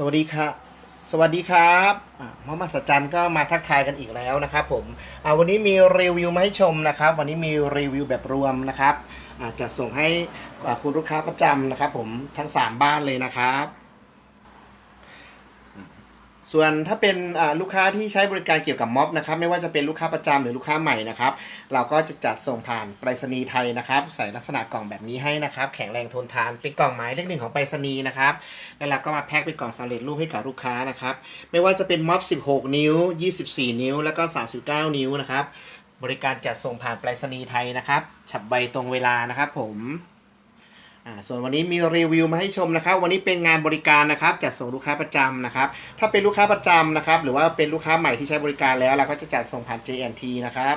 สวัสดีครับสวัสดีครับอ่ามอมาสจันก็มาทักทายกันอีกแล้วนะครับผมอ่าวันนี้มีรีวิวมาให้ชมนะครับ วันนี้มีรีวิวแบบรวมนะครับจะส่งให้คุณลูกค้าประจำนะครับ ผมทั้ง 3 บ้านเลยนะครับ ส่วนถ้าเป็นลูกค้าที่ใช้บริการเกี่ยวกับม็อบนะครับไม่ว่าจะเป็นลูกค้าประจำหรือลูกค้าใหม่นะครับเราก็จะจัดส่งผ่านไปรษณีย์ไทยนะครับ ใส่ลักษณะกล่องแบบนี้ให้นะครับ แข็งแรงทนทานเป็นกล่องหมายเลขหนึ่งของไปรษณีย์นะครับแล้วเราก็มาแพ็คเป็นกล่องสำเร็จรูปให้กับลูกค้านะครับ ไม่ว่าจะเป็นม็อบ 16 นิ้ว 24 นิ้ว แล้วก็ 39 นิ้วนะครับบริการจัดส่งผ่านไปรษณีย์ไทยนะครับฉับไวตรงเวลานะครับผม ส่วนวันนี้มีรีวิวมาให้ชมนะครับ วันนี้เป็นงานบริการนะครับ จัดส่งลูกค้าประจำนะครับ ถ้าเป็นลูกค้าประจำนะครับ หรือว่าเป็นลูกค้าใหม่ที่ใช้บริการแล้ว เราก็จะจัดส่งผ่าน JNT นะครับ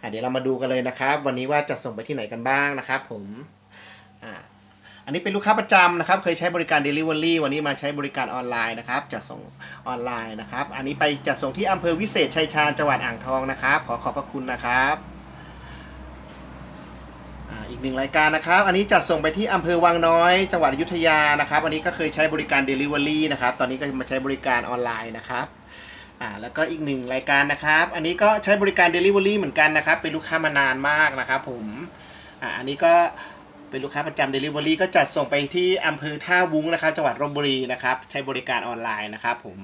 อ่าเดี๋ยวเรามาดูกันเลยนะครับ วันนี้ว่าจะส่งไปที่ไหนกันบ้างนะครับผมอ่าอันนี้เป็นลูกค้าประจำนะครับ เคยใช้บริการ Delivery วันนี้มาใช้บริการออนไลน์นะครับจัดส่งออนไลน์นะครับ อันนี้ไปจัดส่งที่อำเภอวิเศษชัยชาญจังหวัดอ่างทองนะครับ ขอขอบพระคุณนะครับ อีกหนึ่งรายการนะครับ อันนี้จัดส่งไปที่อำเภอวังน้อย จังหวัดอยุธยานะครับ อันนี้ก็เคยใช้บริการ Delivery นะครับ ตอนนี้ก็มาใช้บริการออนไลน์นะครับ อ่า แล้วก็อีกหนึ่งรายการนะครับ อันนี้ก็ใช้บริการ Delivery เหมือนกันนะครับ เป็นลูกค้ามานานมากนะครับผม อ่า อันนี้ก็เป็นลูกค้าประจำ Delivery ก็จัดส่งไปที่อำเภอท่าวุ้งนะครับ จังหวัดลบบุรีนะครับ ใช้บริการออนไลน์นะครับผม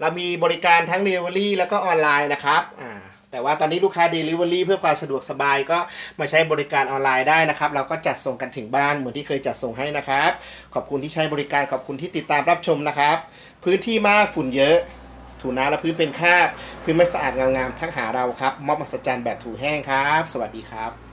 เรามีบริการทั้ง Delivery แล้วก็ออนไลน์นะครับ อ่า แต่ว่าตอนนี้ลูกค้า Delivery เพื่อความสะดวกสบายก็มาใช้บริการออนไลน์ได้นะครับ เราก็จัดส่งกันถึงบ้านเหมือนที่เคยจัดส่งให้นะครับ ขอบคุณที่ใช้บริการขอบคุณที่ติดตามรับชมนะครับ พื้นที่มากฝุ่นเยอะถูน้ำและพื้นเป็นคราบพื้นไม่สะอาดงามๆทั้งหาเราครับมอบมหัศจรรย์แบบถูแห้งครับ สวัสดีครับ